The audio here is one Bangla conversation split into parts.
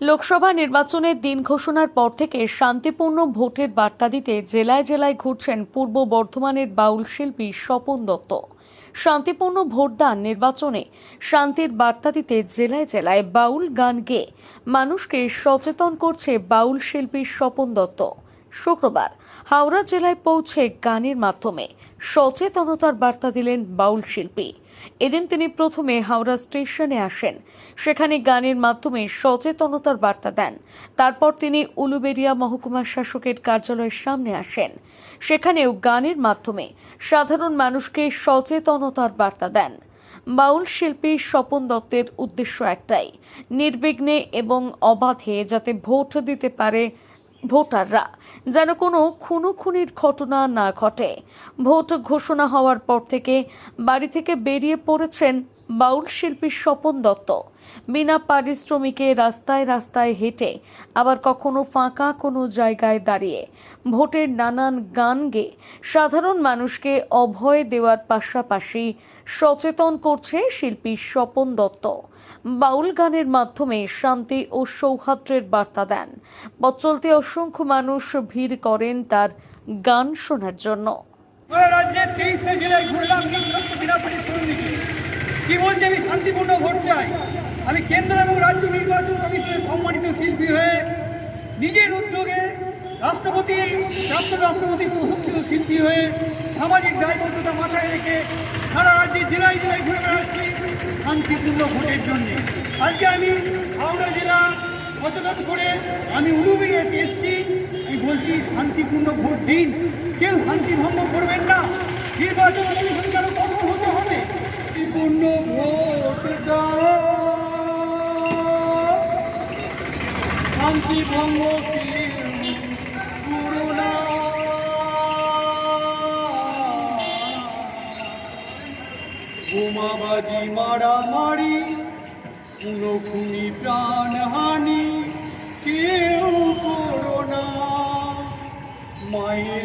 লোকসভা নির্বাচনের দিন ঘোষণার পর থেকে শান্তিপূর্ণ ভোটের বার্তা দিতে জেলায় জেলায় ঘুরছেন পূর্ব বর্ধমানের বাউল শিল্পী স্বপন দত্ত। শান্তিপূর্ণ ভোটদান নির্বাচনে শান্তির বার্তা দিতে জেলায় জেলায় বাউল গান গেয়ে মানুষকে সচেতন করছে বাউল শিল্পী স্বপন দত্ত। শুক্রবার হাওড়া জেলায় পৌঁছে গানের মাধ্যমে সচেতনতার বার্তা দিলেন বাউল শিল্পী। এদিন তিনি প্রথমে হাওড়া স্টেশনে আসেন। সেখানে গানের মাধ্যমে সচেতনতার বার্তা দেন। তারপর তিনি উলুবেড়িয়া মহকুমা শাসকের কার্যালয়ের সামনে আসেন। সেখানেও গানের মাধ্যমে সাধারণ মানুষকে সচেতনতার বার্তা দেন। বাউল শিল্পী স্বপন দত্তের উদ্দেশ্য একটাই, নির্বিঘ্নে এবং অবাধে যাতে ভোট দিতে পারে ভোটাররা, যেন কোনো খুনোখুনির ঘটনা না ঘটে। ভোট ঘোষণা হওয়ার পর থেকে বাড়ি থেকে বেরিয়ে পড়েছেন বাউল শিল্পী স্বপন দত্ত। বিনা পারিশ্রমিকে রাস্তায় রাস্তায় হেঁটে, আবার কখনো ফাঁকা কোনো জায়গায় দাঁড়িয়ে ভোটের নানান গান গেয়ে সাধারণ মানুষকে অভয় দেওয়ার পাশাপাশি সচেতন করছে শিল্পী স্বপন দত্ত। বাউল গানের মাধ্যমে শান্তি ও সৌহার্দ্যের বার্তা দেন। পথ চলতে অসংখ্য মানুষ ভিড় করেন তার গান শোনার জন্য। জেলায় ঘুরলাম বিনা কি বলছে? আমি শান্তিপূর্ণ ভোট চাই। আমি কেন্দ্র এবং রাজ্য নির্বাচন কমিশনের সম্মানিত শিল্পী হয়ে নিজের উদ্যোগে রাষ্ট্রপতি রাষ্ট্র রাষ্ট্রপতির প্রশংসিত শিল্পী হয়ে সামাজিক দায়বদ্ধতা মাথায় রেখে সারা রাজ্যে জেলায় জেলায় ঘুরে বেড়াচ্ছি শান্তিপূর্ণ ভোটের জন্য। আজকে আমি হাওড়া জেলা সচেতন করে আমি উলুবেড়িয়াতে এসেছি। আমি বলছি শান্তিপূর্ণ ভোট দিন। কেউ শান্তি ভঙ্গ করবেন না। শান্তি ভঙ্গ বোমাবাজি মারামারি কোনো খুনি প্রাণহানি কেউ করোনা মায়ের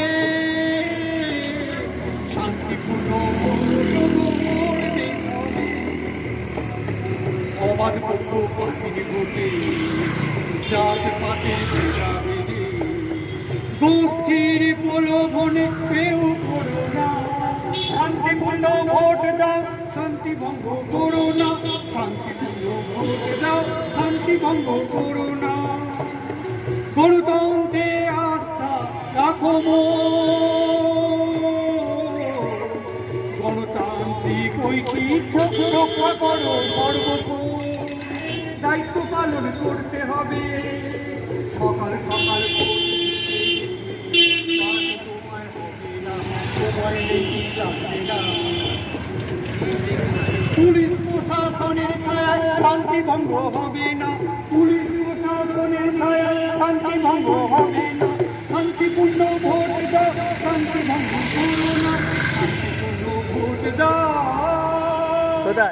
অবাধ পক্ষ কর্মী গোষ্ঠীর প্রলোভনে কেউ করো না। শান্তিপূর্ণ ভোট দাও, শান্তি ভঙ্গ করো না। শান্তিপূর্ণ ভোট দাও, শান্তি ভঙ্গ করো না। গণতন্ত্রে আস্থা রাখো গণতান্ত্রিক ঐতিহ্য রক্ষা করো দায়িত্ব পালন করতে হবে। সকাল সকাল পুলিশ প্রশাসনের ছায় শান্তি ভঙ্গ হবে না। পুলিশ প্রশাসনের ছায় শান্তি ভঙ্গ হবে না।